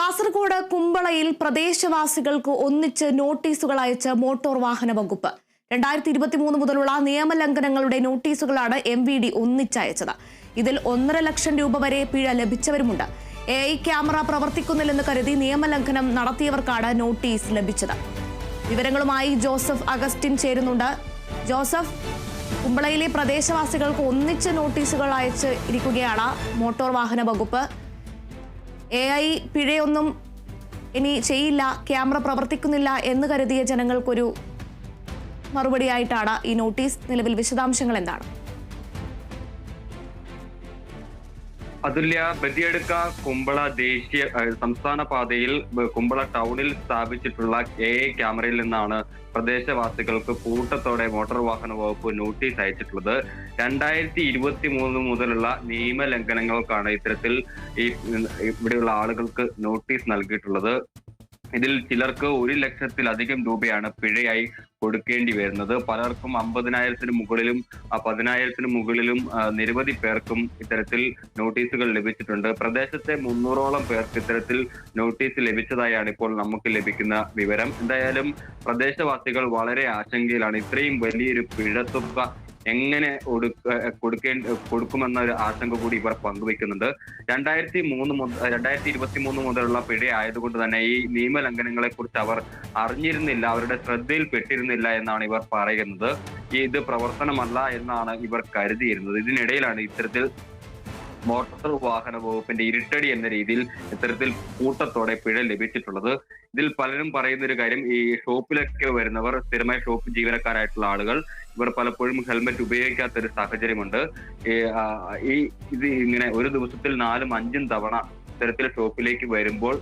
കാസർഗോഡ് കുമ്പളയിൽ പ്രദേശവാസികൾക്ക് ഒന്നിച്ച് നോട്ടീസുകൾ അയച്ച മോട്ടോർ വാഹന വകുപ്പ്. രണ്ടായിരത്തി ഇരുപത്തി മൂന്ന് മുതലുള്ള നിയമലംഘനങ്ങളുടെ നോട്ടീസുകളാണ് എം വി ഡി ഒന്നിച്ചയച്ചത് ഇതിൽ ഒന്നര ലക്ഷം രൂപ വരെ പിഴ ലഭിച്ചവരുമുണ്ട്. എ ഐ ക്യാമറ പ്രവർത്തിക്കുന്നില്ലെന്ന് കരുതി നിയമലംഘനം നടത്തിയവർക്കാണ് നോട്ടീസ് ലഭിച്ചത്. വിവരങ്ങളുമായി ജോസഫ് അഗസ്റ്റിൻ ചേരുന്നുണ്ട്. ജോസഫ് കുമ്പളയിലെ പ്രദേശവാസികൾക്ക് ഒന്നിച്ച് നോട്ടീസുകൾ അയച്ച് ഇരിക്കുകയാണ് മോട്ടോർ വാഹന വകുപ്പ്. എ ഐ പിഴയൊന്നും ഇനി ചെയ്യില്ല ക്യാമറ പ്രവർത്തിക്കുന്നില്ല എന്ന് കരുതിയ ജനങ്ങൾക്കൊരു മറുപടിയായിട്ടാണ് ഈ നോട്ടീസ് നിലവിൽ വിശദാംശങ്ങൾ എന്താണ്? അതുല്യ ബദിയടുക്ക കുമ്പള ദേശീയ സംസ്ഥാന പാതയിൽ കുമ്പള ടൗണിൽ സ്ഥാപിച്ചിട്ടുള്ള എ ക്യാമറയിൽ നിന്നാണ് പ്രദേശവാസികൾക്ക് കൂട്ടത്തോടെ മോട്ടോർ വാഹന വകുപ്പ് നോട്ടീസ് അയച്ചിട്ടുള്ളത്. രണ്ടായിരത്തി ഇരുപത്തി മൂന്ന് മുതലുള്ള നിയമലംഘനങ്ങൾക്കാണ് ഇത്തരത്തിൽ ഈ ഇവിടെയുള്ള ആളുകൾക്ക് നോട്ടീസ് നൽകിയിട്ടുള്ളത്. ഇതിൽ ചിലർക്ക് ഒരു ലക്ഷത്തിലധികം രൂപയാണ് പിഴയായി കൊടുക്കേണ്ടി വരുന്നത്. പലർക്കും അമ്പതിനായിരത്തിന് മുകളിലും പതിനായിരത്തിന് മുകളിലും നിരവധി പേർക്കും ഇത്തരത്തിൽ നോട്ടീസുകൾ ലഭിച്ചിട്ടുണ്ട്. പ്രദേശത്തെ മുന്നൂറോളം പേർക്ക് ഇത്തരത്തിൽ നോട്ടീസ് ലഭിച്ചതായാണ് ഇപ്പോൾ നമുക്ക് ലഭിക്കുന്ന വിവരം. എന്തായാലും പ്രദേശവാസികൾ വളരെ ആശങ്കയിലാണ്. ഇത്രയും വലിയൊരു പിഴത്തുക എങ്ങനെ കൊടുക്കേണ്ട കൊടുക്കുമെന്ന ഒരു ആശങ്ക കൂടി ഇവർ പങ്കുവെക്കുന്നുണ്ട് രണ്ടായിരത്തി മൂന്ന് മുതൽ രണ്ടായിരത്തി ഇരുപത്തി മൂന്ന് മുതലുള്ള പിഴ ആയതുകൊണ്ട് തന്നെ ഈ നിയമലംഘനങ്ങളെ കുറിച്ച് അവർ അറിഞ്ഞിരുന്നില്ല അവരുടെ ശ്രദ്ധയിൽപ്പെട്ടിരുന്നില്ല എന്നാണ് ഇവർ പറയുന്നത്. ഇത് പ്രവർത്തനമല്ല എന്നാണ് ഇവർ കരുതിയിരുന്നത്. ഇതിനിടയിലാണ് ഇത്തരത്തിൽ മോട്ടോർ വാഹന വകുപ്പിന്റെ ഇരുട്ടടി എന്ന രീതിയിൽ ഇത്തരത്തിൽ കൂട്ടത്തോടെ പിഴ ലഭിച്ചിട്ടുള്ളത്. ഇതിൽ പലരും പറയുന്ന ഒരു കാര്യം ഈ ഷോപ്പിലൊക്കെ വരുന്നവർ സ്ഥിരമായി ഷോപ്പ് ജീവനക്കാരായിട്ടുള്ള ആളുകൾ ഇവർ പലപ്പോഴും ഹെൽമെറ്റ് ഉപയോഗിക്കാത്ത ഒരു സാഹചര്യമുണ്ട് ഈ, ഇത് ഇങ്ങനെ ഒരു ദിവസത്തിൽ നാലും അഞ്ചും തവണ ഇത്തരത്തിൽ ഷോപ്പിലേക്ക് വരുമ്പോൾ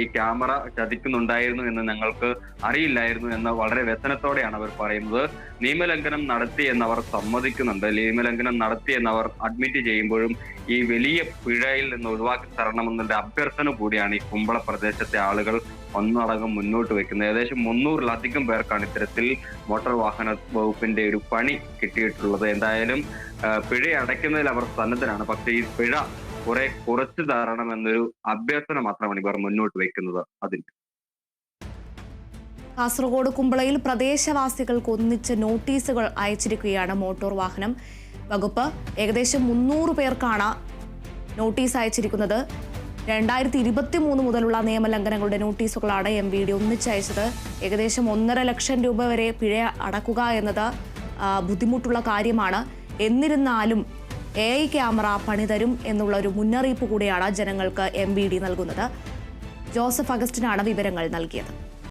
ഈ ക്യാമറ ചതിക്കുന്നുണ്ടായിരുന്നു എന്ന് ഞങ്ങൾക്ക് അറിയില്ലായിരുന്നു എന്ന് വളരെ വ്യസനത്തോടെയാണ് അവർ പറയുന്നത്. നിയമലംഘനം നടത്തി എന്നവർ സമ്മതിക്കുന്നുണ്ട്. നിയമലംഘനം നടത്തി എന്നവർ അഡ്മിറ്റ് ചെയ്യുമ്പോഴും ഈ വലിയ പിഴയിൽ നിന്ന് ഒഴിവാക്കി തരണമെന്നുള്ള അഭ്യർത്ഥന കൂടിയാണ് ഈ കുമ്പള പ്രദേശത്തെ ആളുകൾ ഒന്നടങ്കം മുന്നോട്ട് വെക്കുന്നത്. ഏകദേശം മുന്നൂറിലധികം പേർക്കാണ് ഇത്തരത്തിൽ മോട്ടോർ വാഹന വകുപ്പിന്റെ ഒരു പണി കിട്ടിയിട്ടുള്ളത്. എന്തായാലും പിഴ അടയ്ക്കുന്നതിൽ അവർ സന്നദ്ധരാണ്. പക്ഷേ ഈ പിഴ കുറെ കുറച്ചു തരണമെന്നൊരു അഭ്യർത്ഥന മാത്രമാണ് ഇവർ മുന്നോട്ട് വെക്കുന്നത് അതിന് കാസർഗോഡ് കുമ്പളയിൽ പ്രദേശവാസികൾക്ക് ഒന്നിച്ച് നോട്ടീസുകൾ അയച്ചിരിക്കുകയാണ് മോട്ടോർ വാഹനം. വകുപ്പ് ഏകദേശം മുന്നൂറ് പേർക്കാണ് നോട്ടീസ് അയച്ചിരിക്കുന്നത്. രണ്ടായിരത്തി ഇരുപത്തി മൂന്ന് മുതലുള്ള നിയമലംഘനങ്ങളുടെ നോട്ടീസുകളാണ് എം വി ഡി ഒന്നിച്ചയച്ചത്. ഏകദേശം ഒന്നര ലക്ഷം രൂപ വരെ പിഴ അടക്കുക എന്നത് ബുദ്ധിമുട്ടുള്ള കാര്യമാണ്. എന്നിരുന്നാലും എ ഐ ക്യാമറ പണിതരും എന്നുള്ള ഒരു മുന്നറിയിപ്പ് കൂടിയാണ് ജനങ്ങൾക്ക് എം ബി ഡി നൽകുന്നത്. ജോസഫ് അഗസ്റ്റിനാണ് വിവരങ്ങൾ നൽകിയത്.